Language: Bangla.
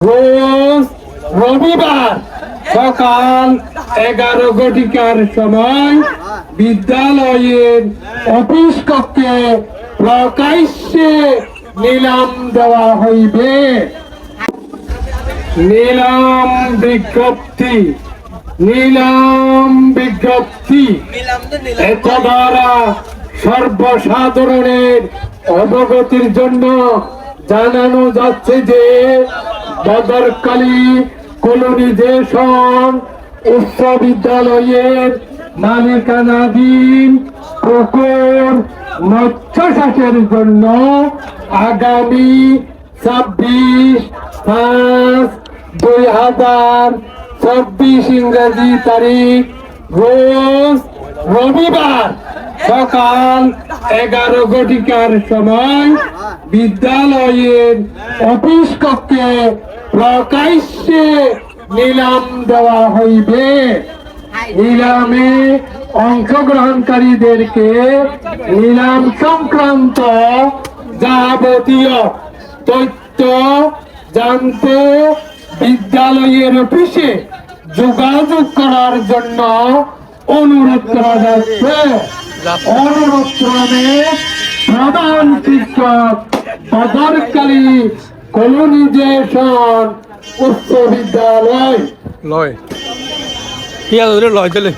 রোজ রবিবার সকাল এগারো ঘটিকার সময় বিদ্যালয়ের অফিস কক্ষে প্রকাশ্যে নিলাম দেওয়া হইবে। নিলাম বিজ্ঞপ্তি নিলাম বিজ্ঞপ্তি। এত দ্বারা সর্বসাধারণের অবগতির জন্য জানানো যাচ্ছে যে বদরকালী কলোনিজেশন উচ্চ বিদ্যালয়ের মালিকানাধীন পুকুর মৎস্য চাষের জন্য আগামী ছাব্বিশ পাঁচ দুই হাজার চব্বিশ ইংরেজি তারিখ রোজ রবিবার সকাল এগারো ঘটিকার সময় বিদ্যালয়ের অফিস কক্ষে প্রকাশ্যে নিলাম দেওয়া হইবে। নিলামে অংশগ্রহণকারীদেরকে নিলাম সংক্রান্ত যাবতীয় তথ্য জানতে বিদ্যালয়ের অফিসে যোগাযোগ করার জন্য অনুরোধ করা যাচ্ছে। অনুরোধ ক্রমে প্রধান শিক্ষক বদরকালী কলোনিজেশন উচ্চ বিদ্যালয়। লয়। ঠিক আছে লয় তাহলে?